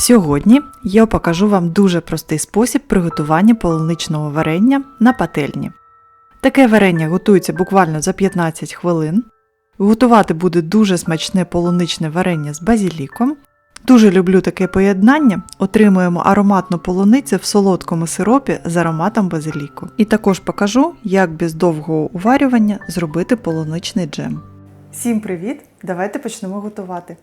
Сьогодні я покажу вам дуже простий спосіб приготування полуничного варення на пательні. Таке варення готується буквально за 15 хвилин. Готувати буде дуже смачне полуничне варення з базіліком. Дуже люблю таке поєднання. Отримуємо ароматну полуницю в солодкому сиропі з ароматом базиліку. І також покажу, як без довгого уварювання зробити полуничний джем. Всім привіт! Давайте почнемо готувати.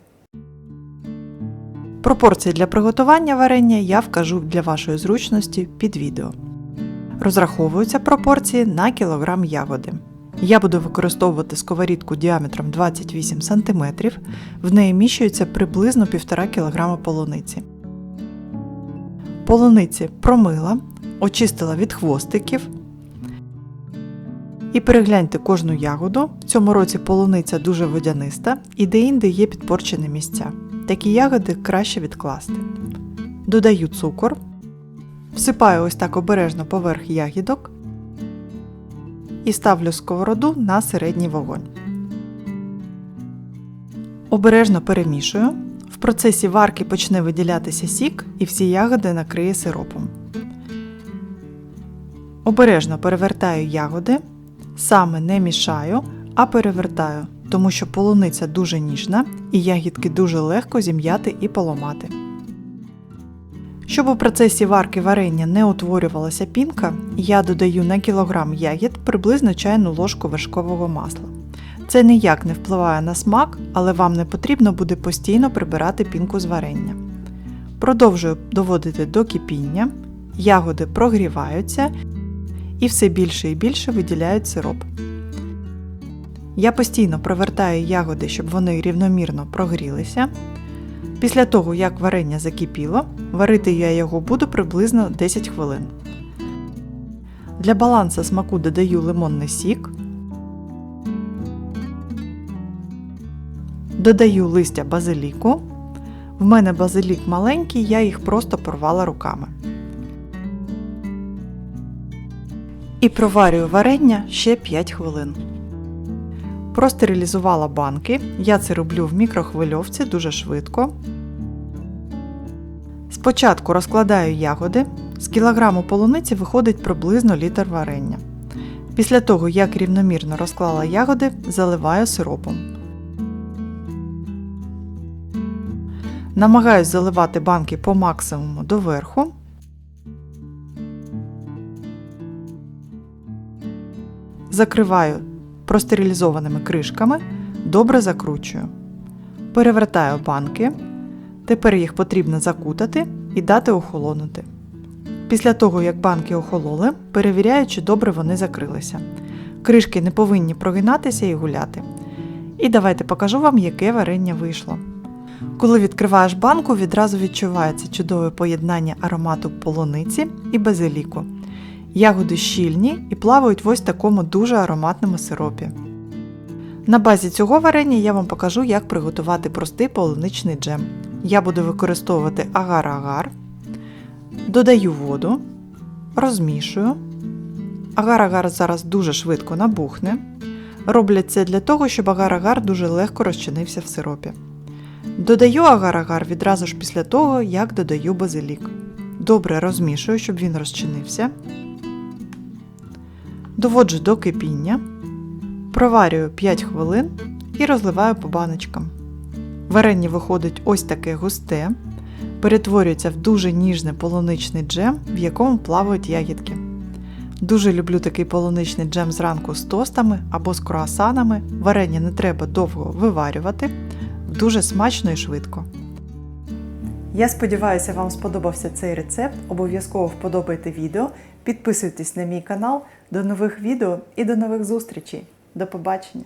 Пропорції для приготування варення я вкажу для вашої зручності під відео. Розраховуються пропорції на кілограм ягоди. Я буду використовувати сковорідку діаметром 28 см, в неї міщується приблизно 1,5 кг полуниці. Полуниці промила, очистила від хвостиків. І перегляньте кожну ягоду. В цьому році полуниця дуже водяниста і де-інде є підпорчені місця. Такі ягоди краще відкласти. Додаю цукор, всипаю ось так обережно поверх ягідок і ставлю сковороду на середній вогонь. Обережно перемішую. В процесі варки почне виділятися сік і всі ягоди накриє сиропом. Обережно перевертаю ягоди, саме не мішаю, а перевертаю, тому що полуниця дуже ніжна і ягідки дуже легко зім'яти і поламати. Щоб у процесі варки варення не утворювалася пінка, я додаю на кілограм ягід приблизно чайну ложку вершкового масла. Це ніяк не впливає на смак, але вам не потрібно буде постійно прибирати пінку з варення. Продовжую доводити до кипіння, ягоди прогріваються і все більше і більше виділяють сироп. Я постійно провертаю ягоди, щоб вони рівномірно прогрілися. Після того, як варення закипіло, варити я його буду приблизно 10 хвилин. Для балансу смаку додаю лимонний сік, додаю листя базиліку. В мене базилік маленький, я їх просто порвала руками. І проварюю варення ще 5 хвилин. Простерилізувала банки. Я це роблю в мікрохвильовці дуже швидко. Спочатку розкладаю ягоди. З кілограму полуниці виходить приблизно літр варення. Після того, як рівномірно розклала ягоди, заливаю сиропом. Намагаюсь заливати банки по максимуму доверху. Закриваю простерилізованими кришками, добре закручую. Перевертаю банки. Тепер їх потрібно закутати і дати охолонути. Після того, як банки охололи, перевіряю, чи добре вони закрилися. Кришки не повинні прогинатися і гуляти. І давайте покажу вам, яке варення вийшло. Коли відкриваєш банку, відразу відчувається чудове поєднання аромату полуниці і базиліку. Ягоди щільні і плавають в ось такому дуже ароматному сиропі. На базі цього варення я вам покажу, як приготувати простий полуничний джем. Я буду використовувати агар-агар, додаю воду, розмішую. Агар-агар зараз дуже швидко набухне. Роблять це для того, щоб агар-агар дуже легко розчинився в сиропі. Додаю агар-агар відразу ж після того, як додаю базилік. Добре розмішую, щоб він розчинився. Доводжу до кипіння, проварюю 5 хвилин і розливаю по баночкам. Варення виходить ось таке густе, перетворюється в дуже ніжний полуничний джем, в якому плавають ягідки. Дуже люблю такий полуничний джем зранку з тостами або з круасанами. Варення не треба довго виварювати, дуже смачно і швидко. Я сподіваюся, вам сподобався цей рецепт. Обов'язково вподобайте відео, підписуйтесь на мій канал. До нових відео і до нових зустрічей. До побачення!